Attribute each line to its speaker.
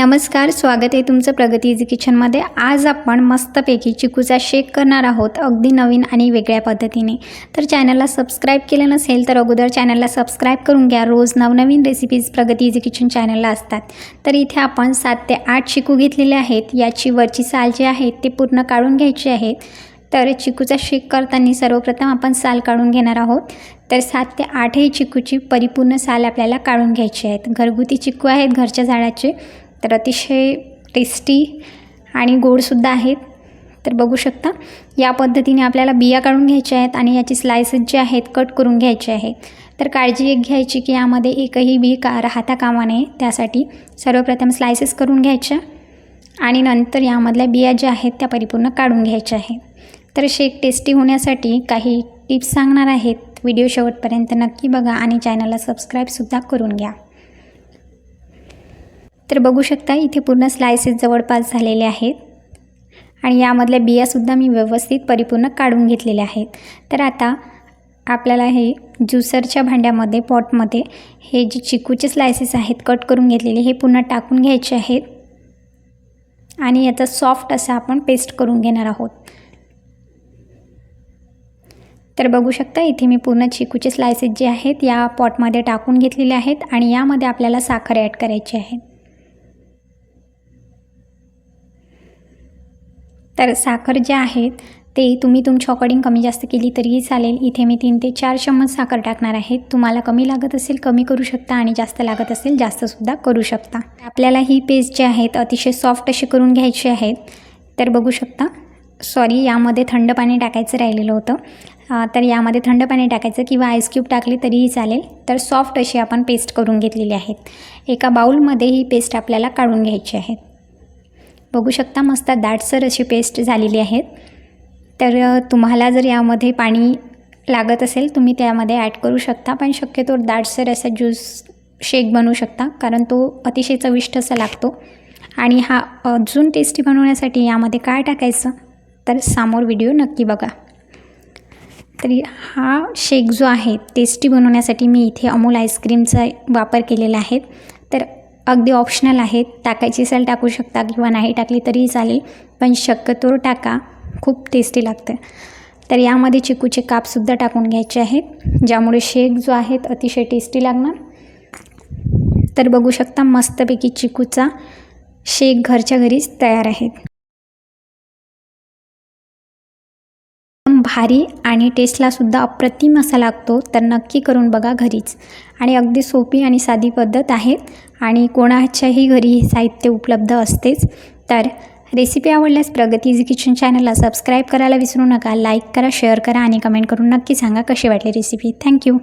Speaker 1: नमस्कार स्वागत आहे तुमचं प्रगती इझी किचनमध्ये आज आपण मस्तपैकी चिकूचा शेक करणार आहोत अगदी नवीन आणि वेगळ्या पद्धतीने. तर चॅनलला सबस्क्राईब केलं नसेल तर अगोदर चॅनलला सबस्क्राईब करून घ्या. रोज नवनवीन रेसिपीज प्रगती इझी किचन चॅनलला असतात. तर इथे आपण सात ते आठ चिकू घेतलेले आहेत. याची वरची साल जी आहे ते पूर्ण काढून घ्यायची आहेत तर चिकूचा शेक करताना सर्वप्रथम आपण साल काढून घेणार आहोत. तर सात ते आठही चिकूची परिपूर्ण साल आपल्याला काढून घ्यायची आहेत. घरगुती चिकू आहेत घरच्या झाडाचे. तर अतिशय टेस्टी आणि गोडसुद्धा आहेत. तर बघू शकता या पद्धतीने आपल्याला बिया काढून घ्यायच्या आहेत आणि याची स्लायसेस जे आहेत कट करून घ्यायचे आहेत. तर काळजी एक घ्यायची की यामध्ये एकही बी का राहता कामा नये. त्यासाठी सर्वप्रथम स्लायसेस करून घ्यायच्या आणि नंतर यामधल्या बिया ज्या आहेत त्या परिपूर्ण काढून घ्यायच्या आहेत. तर शेक टेस्टी होण्यासाठी काही टिप्स सांगणार आहेत. व्हिडिओ शेवटपर्यंत नक्की बघा आणि चॅनलला सबस्क्राईबसुद्धा करून घ्या. तर बघू शकता इथे पूर्ण स्लायसेस जवळपास झालेले आहेत. आणि यामधल्या बियासुद्धा मी व्यवस्थित परिपूर्ण काढून घेतलेल्या आहेत. तर आता आपल्याला हे ज्युसरच्या भांड्यामध्ये पॉटमध्ये हे जे चिकूचे स्लायसेस आहेत कट करून घेतलेले हे पुन्हा टाकून घ्यायचे आहेत. आणि याचा सॉफ्ट असा आपण पेस्ट करून घेणार आहोत. तर बघू शकता इथे मी पूर्ण चिकूचे स्लायसेस जे आहेत या पॉटमध्ये टाकून घेतलेले आहेत. आणि यामध्ये आपल्याला साखर ॲड करायची आहे. तर साखर जे आहेत ते तुम्ही तुमच्या अकॉर्डिंग कमी जास्त केली तरीही चालेल. इथे मी तीन ते चार चम्मच साखर टाकणार आहे. तुम्हाला कमी लागत असेल कमी करू शकता आणि जास्त लागत असेल जास्तसुद्धा करू शकता. आपल्याला ही पेस्ट जी आहेत अतिशय सॉफ्ट अशी करून घ्यायची आहेत. तर बघू शकता. सॉरी यामध्ये थंड पाणी टाकायचं राहिलेलं होतं. तर यामध्ये थंड पाणी टाकायचं किंवा आईस क्यूब टाकली तरीही चालेल. तर सॉफ्ट अशी आपण पेस्ट करून घेतलेली आहेत. एका बाऊलमध्ये ही पेस्ट आपल्याला काढून घ्यायची आहेत बघू शकता मस्त दाटसर अशी पेस्ट झालेली आहेत. तर तुम्हाला जर यामध्ये पाणी लागत असेल तुम्ही त्यामध्ये ॲड करू शकता पण शक्यतो दाटसर असा ज्यूस शेक बनवू शकता कारण तो अतिशय चविष्ट असा लागतो. आणि हा अजून टेस्टी बनवण्यासाठी यामध्ये काय टाकायचं तर समोर व्हिडिओ नक्की बघा. तरी हा शेक जो आहे टेस्टी बनवण्यासाठी मी इथे अमूल आईस्क्रीमचा वापर केलेला आहे. तर अगदी ऑप्शनल आहेत. टाकायची असेल टाकू शकता किंवा नाही टाकली तरीही चालेल पण शक्यतोवर टाका. खूप टेस्टी लागते. तर यामध्ये चिकूचे कापसुद्धा टाकून घ्यायचे आहेत ज्यामुळे शेक जो आहे अतिशय टेस्टी लागणार. तर बघू शकता मस्तपैकी चिकूचा शेक घरच्या घरीच तयार आहेत भारी आणि टेस्टलासुद्धा अप्रतिम असा लागतो तर नक्की करून बघा घरीच. आणि अगदी सोपी आणि साधी पद्धत आहे. कोणाच्याही घरी साहित्य उपलब्ध असतेच तर रेसिपी आवडल्यास प्रगती इझी किचन चॅनलला सबस्क्राईब करायला विसरू नका लाईक करा शेअर करा आणि कमेंट करून नक्की सांगा कशी वाटली रेसिपी थँक्यू